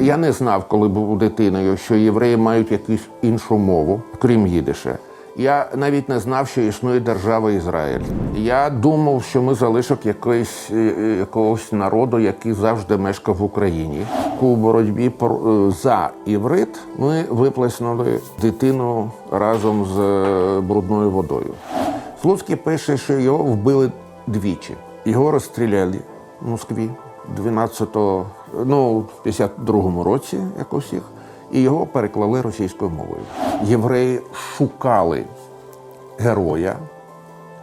Я не знав, коли був дитиною, що євреї мають якусь іншу мову, крім їдише. Я навіть не знав, що існує держава Ізраїль. Я думав, що ми залишок якоїсь, е, е, якогось народу, який завжди мешкав в Україні. У боротьбі е, за іврит ми виплеснули дитину разом з брудною водою. Слуцький пише, що його вбили двічі. Його розстріляли в Москві 12-го, ну, в 52-му році, як усіх, і його переклали російською мовою. Євреї шукали героя,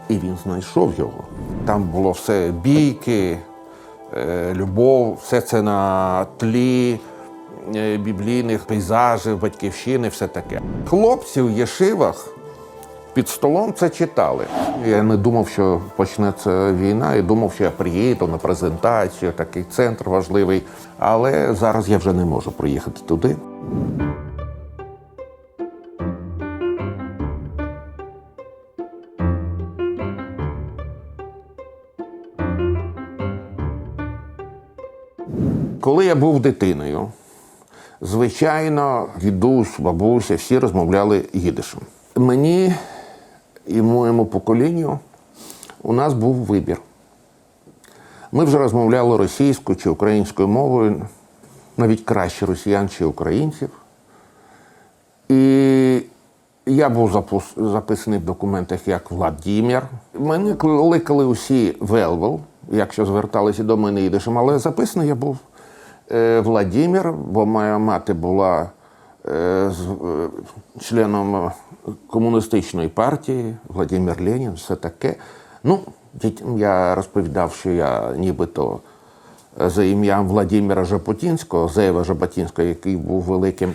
і він знайшов його. Там було все бійки, е, любов, все це на тлі е, біблійних пейзажів, батьківщини, все таке. Хлопці в єшивах під столом це читали. Я не думав, що почнеться війна, і думав, що я приїду на презентацію, такий центр важливий. Але зараз я вже не можу приїхати туди. Коли я був дитиною, звичайно, дідусь, бабуся, всі розмовляли їдишем. Мені і моєму поколінню у нас був вибір. Ми вже розмовляли російською чи українською мовою, навіть краще росіян чи українців. І я був записаний в документах як Владімір. Мене кликали усі Велвел, якщо зверталися до мене їдишем, але записаний я був е, Владімір, бо моя мати була членом е, комуністичної партії, Владимир Ленін, все таке. Ну, дітям я розповідав, що я нібито е, за ім'ям Владимира Жаботінського, Зеєва Жаботінського, який був великим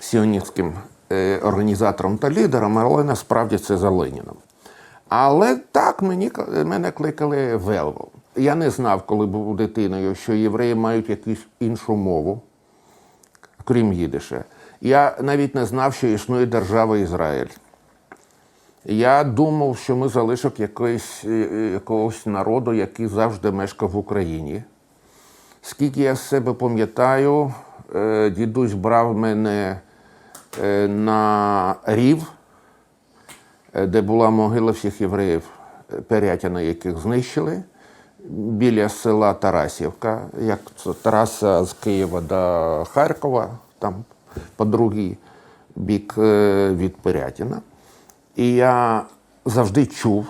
сіоністським е, організатором та лідером, але насправді це за Леніном. Але так мені, мене кликали Велвол. Я не знав, коли був дитиною, що євреї мають якусь іншу мову, крім їдише. Я навіть не знав, що існує держава Ізраїль. Я думав, що ми залишок якоїсь, е, е, якогось народу, який завжди мешкав в Україні. Скільки я з себе пам'ятаю, е, дідусь брав мене на рів, де була могила всіх євреїв, Перятіна, яких знищили, біля села Тарасівка, як це траса з Києва до Харкова, там по другий бік е, від Перятіна. І я завжди чув,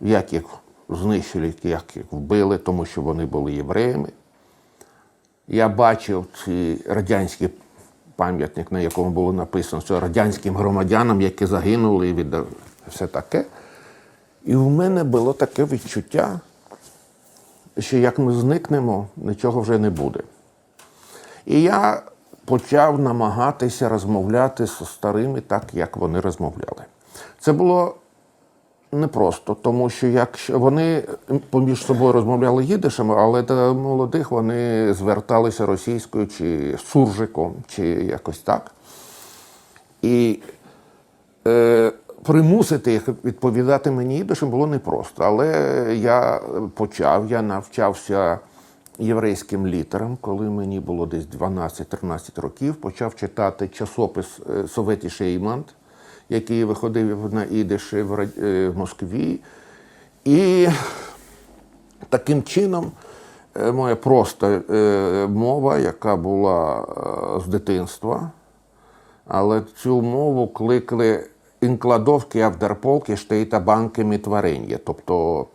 як їх знищили, як їх вбили, тому що вони були євреями. Я бачив цей радянський пам'ятник, на якому було написано, що радянським громадянам, які загинули від все таке. І в мене було таке відчуття, що як ми зникнемо, нічого вже не буде. І я почав намагатися розмовляти з старими так, як вони розмовляли. Це було непросто, тому що якщо вони поміж собою розмовляли їдишем, але до молодих вони зверталися російською чи суржиком, чи якось так. І е, примусити їх відповідати мені їдишем було непросто. Але я почав, я навчався єврейським літерам, коли мені було десь 12-13 років, почав читати часопис е, Советі Шеймант, який виходив на ідиші е, в Москві. І таким чином е, моя проста мова, яка була з дитинства, але цю мову кликали інкладовки авдерполки штейта банками творення. Тобто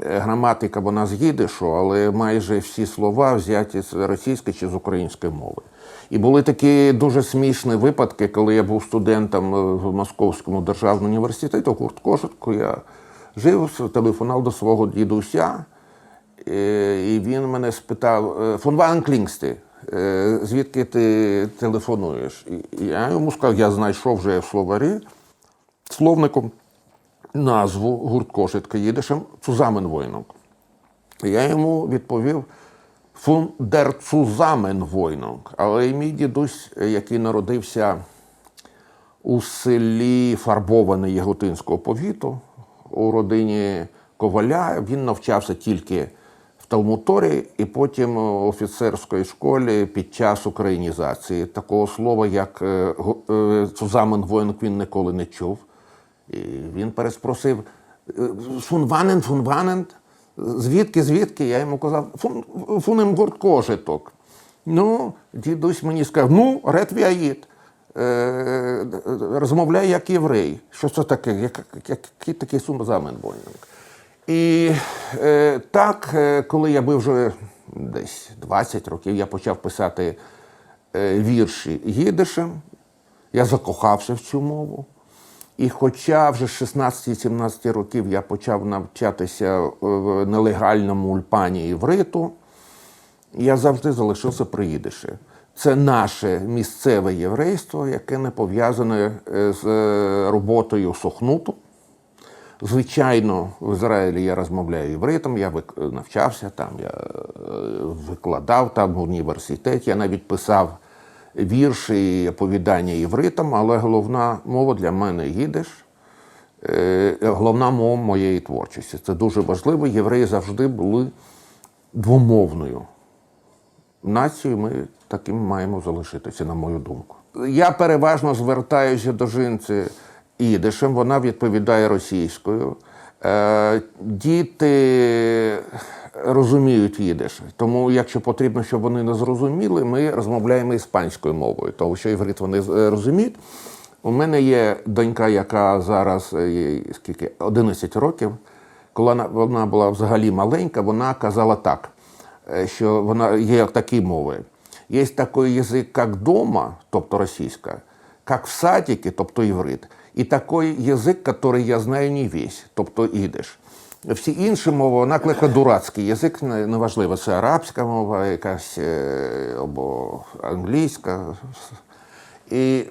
граматика вона з їдишу, але майже всі слова взяті з російської чи з української мови. І були такі дуже смішні випадки, коли я був студентом е, в Московському державному університеті, в гурткошитку я жив, телефонував до свого дідуся, Е, І він мене спитав: е, фон Ван Клінгсти, е, звідки ти телефонуєш? І я йому сказав, я знайшов вже в словарі словником назву гурткошитка їдишем Цузаменвойнок. І Я йому відповів фун дер Цузаменвойнок. Але і мій дідусь, який народився у селі Фарбоване Яготинського повіту у родині Коваля. Він навчався тільки в Талмуторі і потім у офіцерської школі під час українізації. Такого слова, як е, е, він ніколи не чув. І він переспросив фунванен, фунванен. Звідки, звідки? Я йому казав, фун, фунемгурт кожиток. Ну, дідусь мені сказав, ну, ретвіаїд. Е, розмовляй як єврей. Що це таке? Як, який такий сумзаменбойнинг? І е, так, е, коли я був вже десь 20 років, я почав писати е, вірші їдишем. Я закохався в цю мову. І хоча вже з 16-17 років я почав навчатися в нелегальному ульпані івриту, я завжди залишився при їдиші. Це наше місцеве єврейство, яке не пов'язане е, з е, роботою сохнуту. Звичайно, в Ізраїлі я розмовляю івритом, я навчався там, я е, викладав там в університеті, я навіть писав вірші оповідання івритом, але головна мова для мене їдиш. Е, Головна мова моєї творчості. Це дуже важливо. Євреї завжди були двомовною нацією. Ми таким маємо залишитися, на мою думку. Я переважно звертаюся до жінці ідишем, вона відповідає російською. Е, Діти розуміють їдиш, тому якщо потрібно, щоб вони не зрозуміли, ми розмовляємо іспанською мовою, тому що іврит вони е, розуміють. У мене є донька, яка зараз е, скільки 11 років. Коли вона- була взагалі маленька, вона казала так, е, що вона є такі мови. Є такий язик, як дома, тобто російська, як в садике, тобто іврит, і такий язик, який я знаю не весь, тобто ідиш. Всі інші мови, вона клика дурацький язик, неважливо, це арабська мова, якась е, або англійська. І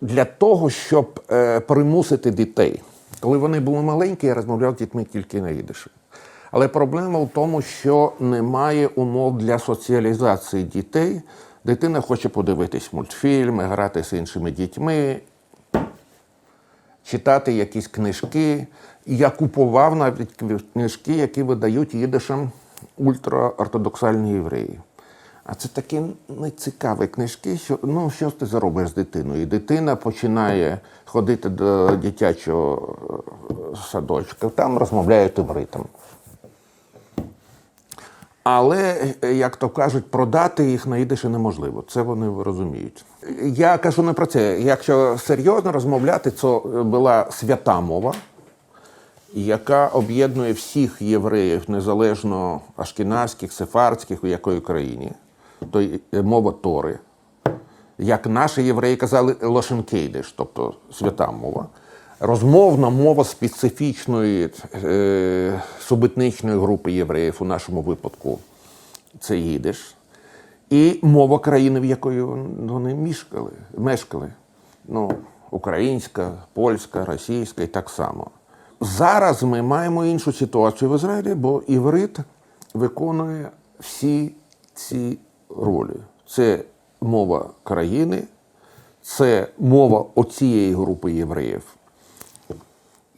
для того, щоб е, примусити дітей. Коли вони були маленькі, я розмовляв з дітьми тільки на їдиші. Але проблема в тому, що немає умов для соціалізації дітей. Дитина хоче подивитись мультфільми, грати з іншими дітьми, читати якісь книжки. Я купував навіть книжки, які видають їдишам ультраортодоксальні євреї. А це такі нецікаві книжки, що ну що ти зробиш з дитиною? Дитина починає ходити до дитячого е, садочка, там розмовляють івритом. Але, е, як то кажуть, продати їх на ідиші неможливо. Це вони розуміють. Я кажу не про це. Якщо серйозно розмовляти, це була свята мова, яка об'єднує всіх євреїв, незалежно ашкіназьких, сефардських, у якої країні, то мова Тори. Як наші євреї казали, лошенкейдиш, тобто свята мова. Розмовна мова специфічної е, субетничної групи євреїв, у нашому випадку це їдиш. І мова країни, в якої вони мішкали, мешкали. Ну, українська, польська, російська і так само. Зараз ми маємо іншу ситуацію в Ізраїлі, бо іврит виконує всі ці ролі. Це мова країни, це мова оцієї групи євреїв.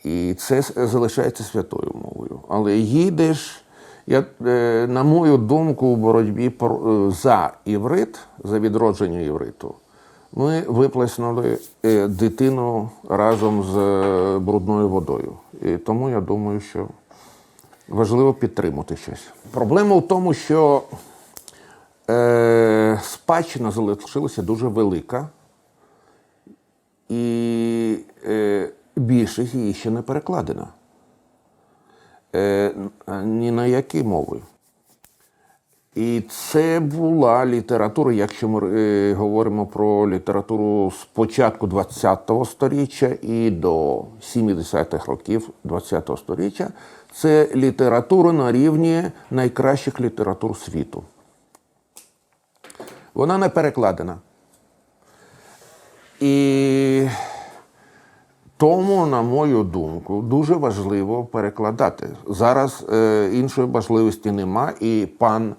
І це залишається святою мовою. Але їдеш, я, е, на мою думку, у боротьбі е, за іврит, за відродження івриту, ми виплеснули е, дитину разом з брудною водою. І тому я думаю, що важливо підтримати щось. Проблема в тому, що е, спадщина залишилася дуже велика, і е, більшість її ще не перекладена. Е, ні на які мови. І це була література, якщо ми е, говоримо про літературу з початку ХХ століття і до 70-х років ХХ століття, це література на рівні найкращих літератур світу. Вона не перекладена. І тому, на мою думку, дуже важливо перекладати. Зараз е, іншої важливості нема, і пан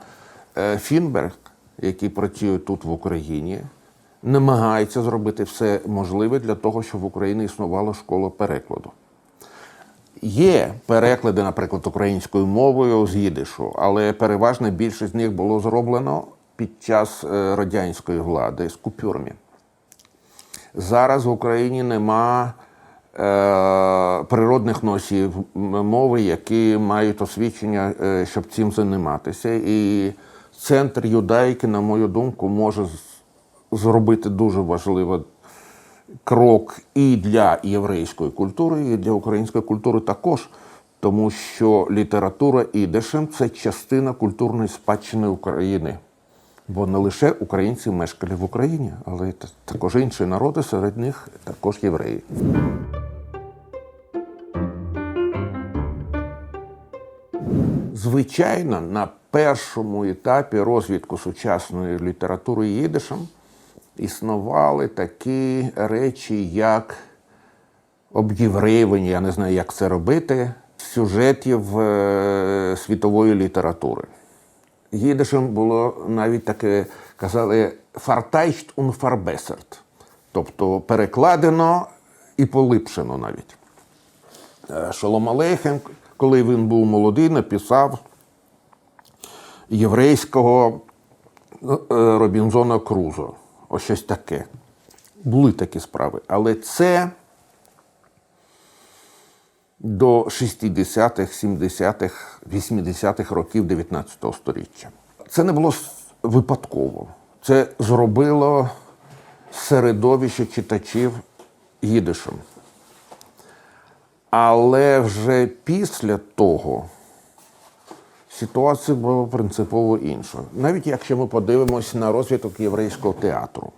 е, Фінберг, який працює тут в Україні, намагається зробити все можливе для того, щоб в Україні існувала школа перекладу. Є переклади, наприклад, українською мовою з їдишу, але переважна більшість з них було зроблено під час е, радянської влади з купюрами. Зараз в Україні нема природних носіїв мови, які мають освічення, е, щоб цим займатися. І центр юдайки, на мою думку, може зробити дуже важливий крок і для єврейської культури, і для української культури також. Тому що література ідишем це частина культурної спадщини України. Бо не лише українці мешкали в Україні, але та- також інші народи, серед них також євреї. Звичайно, на першому етапі розвитку сучасної літератури їдишем існували такі речі, як об'євреювання, я не знаю, як це робити, сюжетів е, світової літератури. Їдишем було навіть таке, казали, фартайшт und verbessert, тобто перекладено і полипшено навіть. Е, Шолом Алейхем, коли він був молодий, написав єврейського е, Робінзона Крузо. Ось щось таке. Були такі справи. Але це до 60-х, 70-х, 80-х років 19 століття. Це не було випадково. Це зробило середовище читачів їдишем. Але вже після того ситуація була принципово інша. Навіть якщо ми подивимося на розвиток єврейського театру.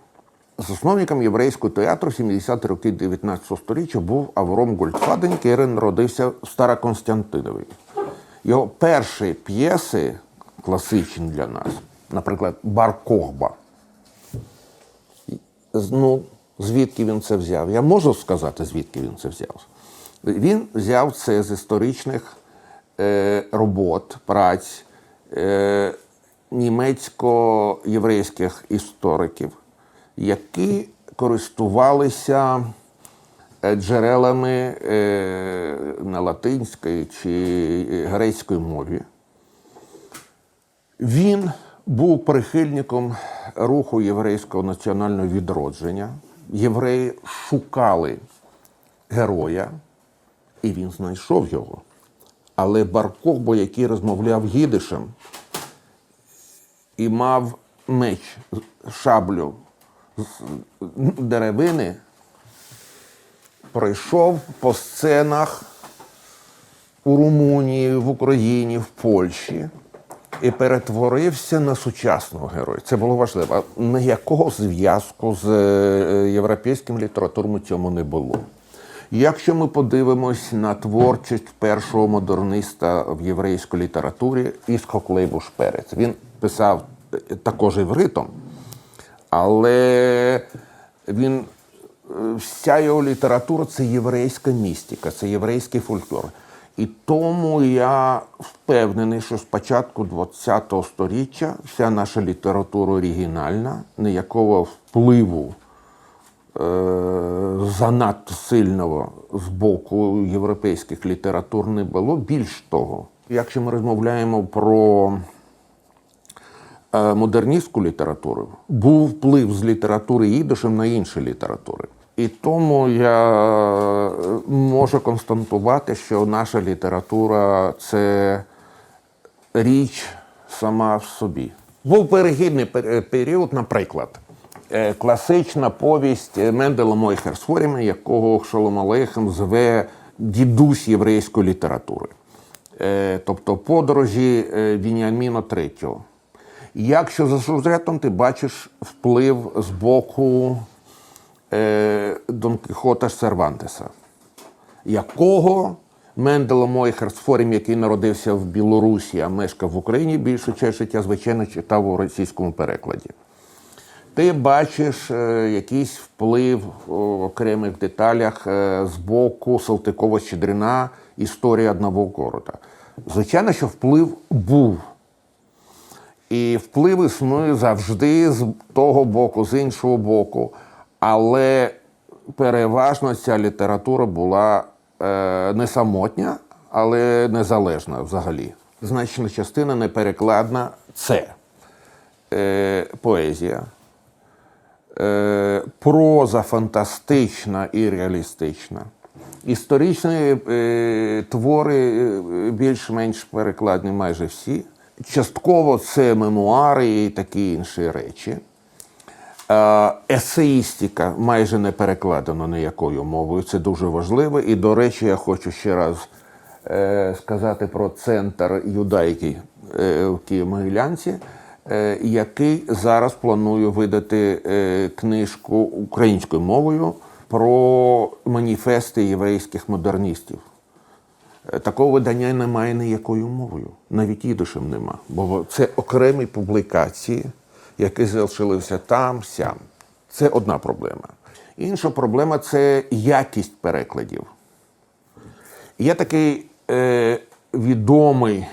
Засновником єврейського театру 70-ті роки 19 століття був Авром Гольдфаден, який народився в Староконстантинові. Його перші п'єси, класичні для нас, наприклад, Бар Кохба. Ну, звідки він це взяв? Я можу сказати, звідки він це взяв. Він взяв це з історичних е, робот, праць е, німецько-єврейських істориків, які користувалися е, джерелами е, на латинській чи грецькій мові. Він був прихильником руху єврейського національного відродження. Євреї шукали героя, і він знайшов його. Але Баркохбо, який розмовляв їдишем і мав меч, шаблю з деревини, пройшов по сценах у Румунії, в Україні, в Польщі і перетворився на сучасного героя. Це було важливо. Ніякого зв'язку з е, європейським літературом цьому не було. Якщо ми подивимось на творчість першого модерниста в єврейській літературі Іскок Лейбуш Перець, він писав е, також івритом, але він е, вся його література це єврейська містика, це єврейський фольклор. І тому я впевнений, що з початку ХХ століття вся наша література оригінальна, ніякого впливу занадто сильного з боку європейських літератур не було. Більш того, якщо ми розмовляємо про е, модерністську літературу, був вплив з літератури їдишем на інші літератури. І тому я е, можу констатувати, що наша література це річ сама в собі. Був перехідний пер- період, наприклад, е, класична повість Менделя Мойхерсфоріма, якого Шолом Алейхем зве дідусь єврейської літератури, Е, тобто подорожі е, Вініаміна III. Якщо за сюжетом ти бачиш вплив з боку е, Дон Кіхота Сервантеса, якого Мендело Мойхерсфорім, який народився в Білорусі, а мешкав в Україні більшу частину життя, звичайно, читав у російському перекладі. Ти бачиш е, якийсь вплив у окремих деталях е, з боку Салтикова-Щедрина історія одного города. Звичайно, що вплив був. І вплив існує завжди з того боку, з іншого боку. Але переважно ця література була е, не самотня, але незалежна взагалі. Значна частина неперекладна це поезія, проза фантастична і реалістична. Історичні е, твори е, більш-менш перекладні майже всі. Частково це мемуари і такі інші речі. Е, Есеїстика майже не перекладена ніякою мовою. Це дуже важливо. І, до речі, я хочу ще раз е, сказати про центр юдайки е, в Києво-Могилянці, е, який зараз планує видати е, книжку українською мовою про маніфести єврейських модерністів. Е, Такого видання немає ніякою мовою, навіть їдишем нема. Бо це окремі публікації, які залишилися там, сям. Це одна проблема. Інша проблема це якість перекладів. Є такий е, відомий е,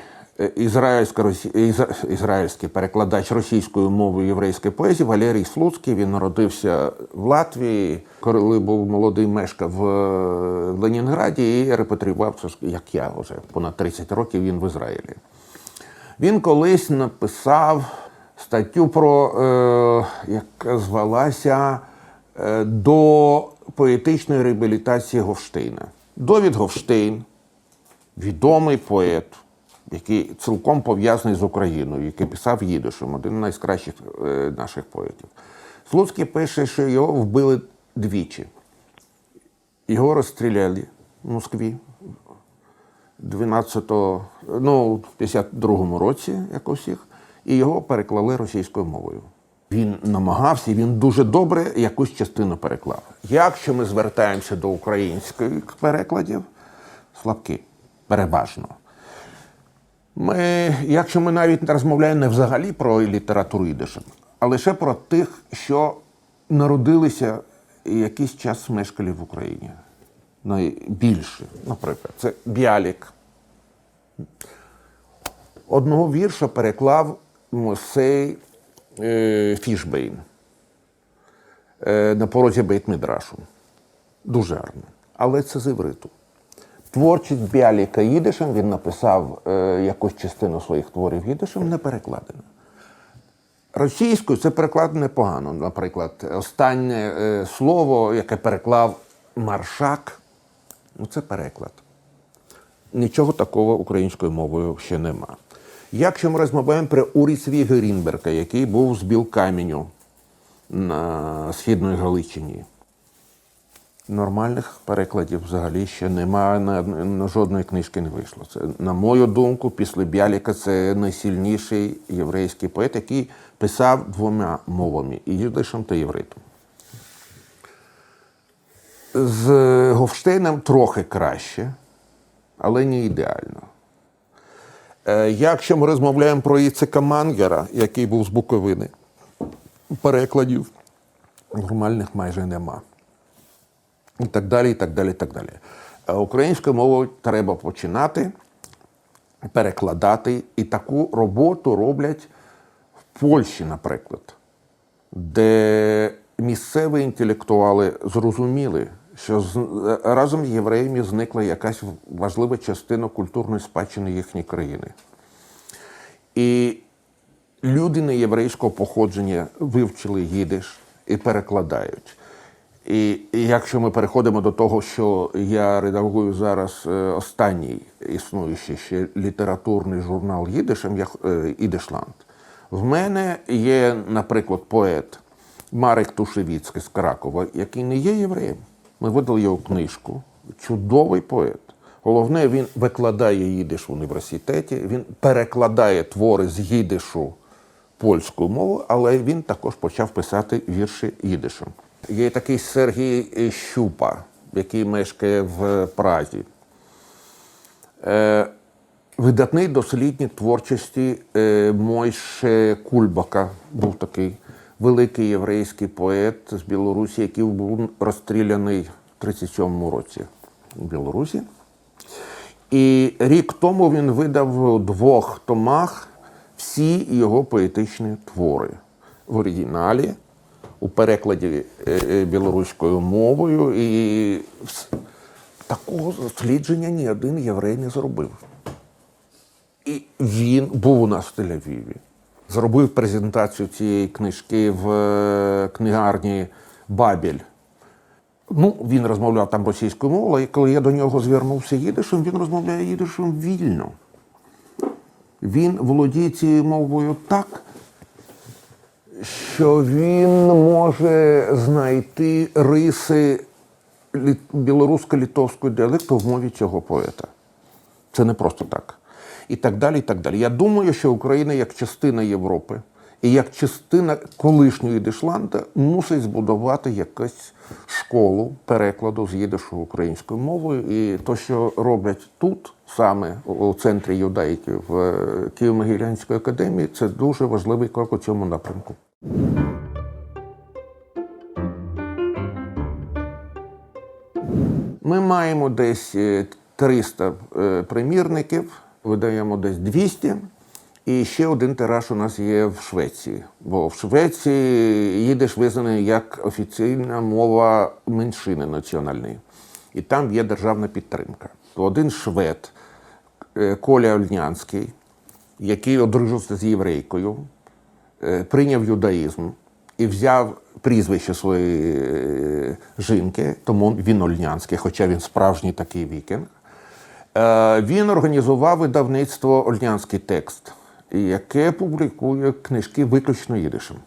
ізраїльський перекладач російською мовою єврейської поезії Валерій Слуцький. Він народився в Латвії, коли був молодий мешкав в е, Ленінграді і репатріювався, як я вже понад 30 років він в Ізраїлі. Він колись написав статтю про, е, яка звалася е, До поетичної реабілітації Говштейна. Довід Говштейн, відомий поет, який цілком пов'язаний з Україною, який писав їдишем, один з найкращих е, наших поетів. Слуцький пише, що його вбили двічі. Його розстріляли в Москві 12-го, ну, в 52-му році, як у всіх, і його переклали російською мовою. Він намагався, він дуже добре якусь частину переклав. Якщо ми звертаємося до українських перекладів, слабкі, переважно. Ми, якщо ми навіть не розмовляємо не взагалі про літературу ідишем, а лише про тих, що народилися якийсь час мешкали в Україні. Найбільше, наприклад, це Бялік. Одного вірша переклав Мосей е, Фішбейн е, на порозі Бейт-Мідрашу. Дуже гарно. Але це з івриту. Творчість Бяліка їдишем він написав е, якусь частину своїх творів їдишем, не перекладена. Російською це переклад непогано. Наприклад, останнє е, слово, яке переклав Маршак, ну це переклад. Нічого такого українською мовою ще нема. Якщо ми розмовляємо про Урісві Герінберга, який був з Білкаменю на Східної Галичині, нормальних перекладів взагалі ще немає, на, на жодної книжки не вийшло. Це, на мою думку, після Бяліка це найсильніший єврейський поет, який писав двома мовами і їдишем та євритом. З Говштейном трохи краще, але не ідеально. Е, Якщо ми розмовляємо про Іцика Мангера, який був з Буковини, перекладів нормальних майже нема. І так далі, і так далі, і так далі. Е, Українською мовою треба починати перекладати, і таку роботу роблять в Польщі, наприклад, де місцеві інтелектуали зрозуміли, що разом з євреями зникла якась важлива частина культурної спадщини їхньої країни. І люди неєврейського походження вивчили їдиш і перекладають. І, якщо ми переходимо до того, що я редагую зараз е, останній існуючий ще літературний журнал Їдишем, я, е, Ідишланд, в мене є, наприклад, поет Марек Тушевіцький з Кракова, який не є євреєм. Ми видали його книжку. Чудовий поет. Головне, він викладає їдиш в університеті, він перекладає твори з їдишу польською мовою, але він також почав писати вірші їдишем. Є такий Сергій Щупа, який мешкає в Празі. Е, видатний дослідник творчості е, Мойше Кульбака був такий великий єврейський поет з Білорусі, який був розстріляний в 37-му році у Білорусі. І рік тому він видав у двох томах всі його поетичні твори в оригіналі, у перекладі е, е, білоруською мовою. І такого дослідження ні один єврей не зробив. І він був у нас в Тель-Авіві. Зробив презентацію цієї книжки в е, книгарні Бабель. Ну, він розмовляв там російською мовою, і коли я до нього звернувся їдишем, він розмовляє їдишем вільно. Він володіє цією мовою так, що він може знайти риси білорусько-литовського діалекту в мові цього поета. Це не просто так. І так далі. і так далі. Я думаю, що Україна як частина Європи і як частина колишньої Дишланда мусить збудувати якусь школу перекладу з їдишу українською мовою. І то, що роблять тут, саме у центрі юдаїки в е, Києво-Могилянської академії, це дуже важливий крок у цьому напрямку. Ми маємо десь е, 300 е, примірників, видаємо десь 200. І ще один тираж у нас є в Швеції. Бо в Швеції їдеш визнаний як офіційна мова меншини національної. І там є державна підтримка. Один швед, е, Коля Ольнянський, який одружився з єврейкою, е, прийняв юдаїзм і взяв прізвище своєї е, жінки, тому він Ольнянський, хоча він справжній такий вікінг. Е, Він організував видавництво Ольнянський текст, яке публікує книжки виключно їдишем.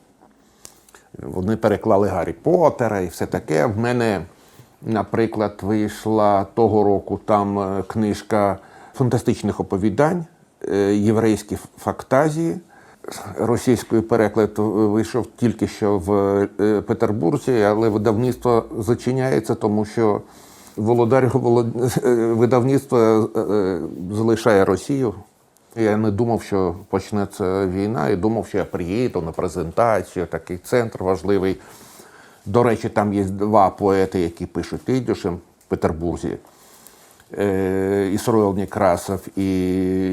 Вони переклали Гаррі Поттера і все таке. В мене, наприклад, вийшла того року там е, книжка фантастичних оповідань, е, єврейські фактазії. Російською переклад вийшов тільки що в е, Петербурзі, але видавництво зачиняється, тому що володар е, видавництво е, залишає Росію. Я не думав, що почнеться війна, і думав, що я приїду на презентацію, такий центр важливий. До речі, там є два поети, які пишуть ідюшем в Петербурзі. Ісроїл Некрасов і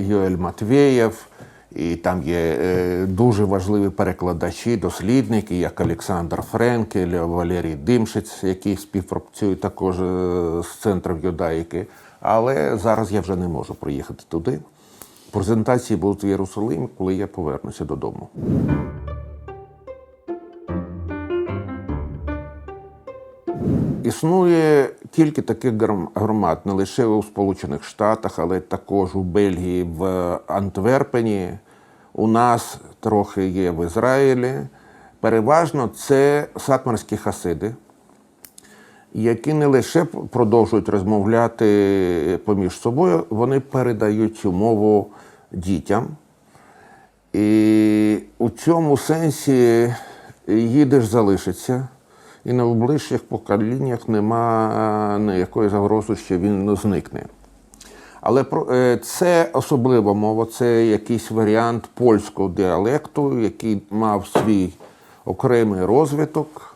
Йоель Матвєєв. І там є е, дуже важливі перекладачі, дослідники, як Олександр Френкель, Валерій Димшиць, які співпрацюють також е, з центром юдаїки. Але зараз я вже не можу приїхати туди. Презентації будуть в Єрусалимі, коли я повернуся додому. Існує кілька таких громад не лише у Сполучених Штатах, але також у Бельгії, в Антверпені. У нас трохи є в Ізраїлі. Переважно це сатмарські хасиди, які не лише продовжують розмовляти поміж собою, вони передають цю мову дітям. І у цьому сенсі їдеш залишиться, і на найближчих поколіннях нема ніякої загрози, що він зникне. Але е, це особлива мова, це якийсь варіант польського діалекту, який мав свій окремий розвиток.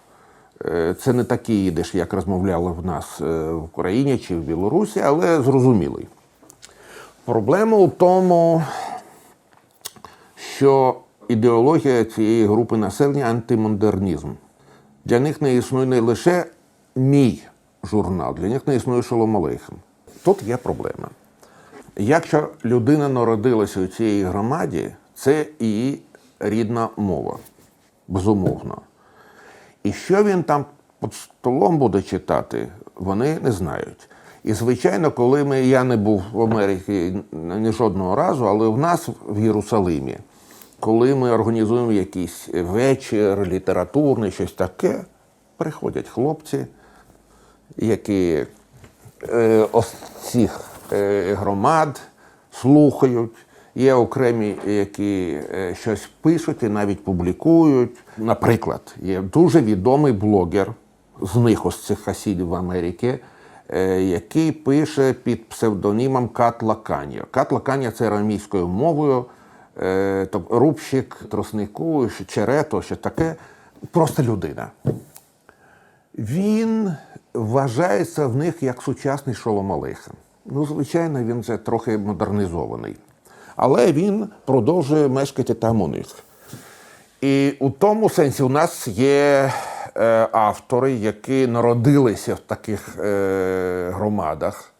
Е, Це не такий їдиш, як розмовляли в нас е, в Україні чи в Білорусі, але зрозумілий. Проблема у тому, що ідеологія цієї групи населення антимодернізм. Для них не існує не лише мій журнал, для них не існує Шолом. Тут є проблема. Якщо людина народилася у цій громаді, це її рідна мова, безумовно. І що він там під столом буде читати, вони не знають. І, звичайно, коли ми, я не був в Америці ні жодного разу, але в нас в Єрусалимі, коли ми організуємо якийсь вечір, літературний, щось таке, приходять хлопці, які е, ось цих е, громад слухають. Є окремі, які е, щось пишуть і навіть публікують. Наприклад, є дуже відомий блогер з них ось цих хасідів в Америці, е, який пише під псевдонімом Кат Лаканія. Кат Лаканія це арамійською мовою, тобто рубщик, троснику, черето, що таке. Просто людина. Він вважається в них як сучасний Шолом. Ну, звичайно, він вже трохи модернізований. Але він продовжує мешкати там у них. І у тому сенсі у нас є е, автори, які народилися в таких е, громадах,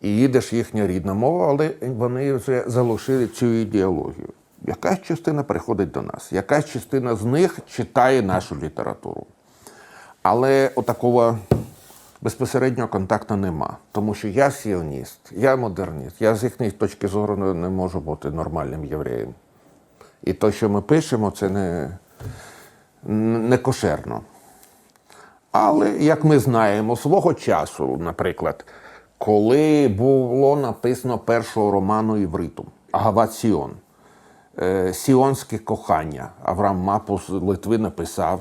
і їдеш їхня рідна мова, але вони вже залишили цю ідеологію. Якась частина приходить до нас, якась частина з них читає нашу літературу. Але отакого безпосереднього контакту нема. Тому що я сіоніст, я модерніст, я з їхньої точки зору не, можу бути нормальним євреєм. І те, що ми пишемо, це не, не кошерно. Але, як ми знаємо, свого часу, наприклад, коли було написано першого роману івритом Агават Сіон, е, Сіонське кохання, Авраам Мапус з Литви написав.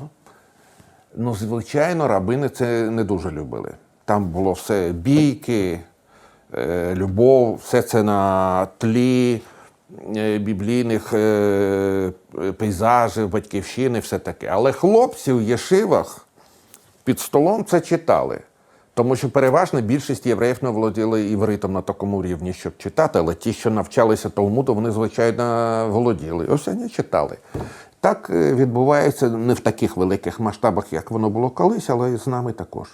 Ну, звичайно, рабини це не дуже любили. Там було все бійки, е, любов, все це на тлі е, біблійних пейзажів, батьківщини, все таке. Але хлопці в єшивах під столом це читали. Тому що переважна більшість євреїв не володіли івритом на такому рівні, щоб читати, але ті, що навчалися Талмуду, вони, звичайно, володіли. Ось вони читали. Так е, відбувається не в таких великих масштабах, як воно було колись, але і з нами також.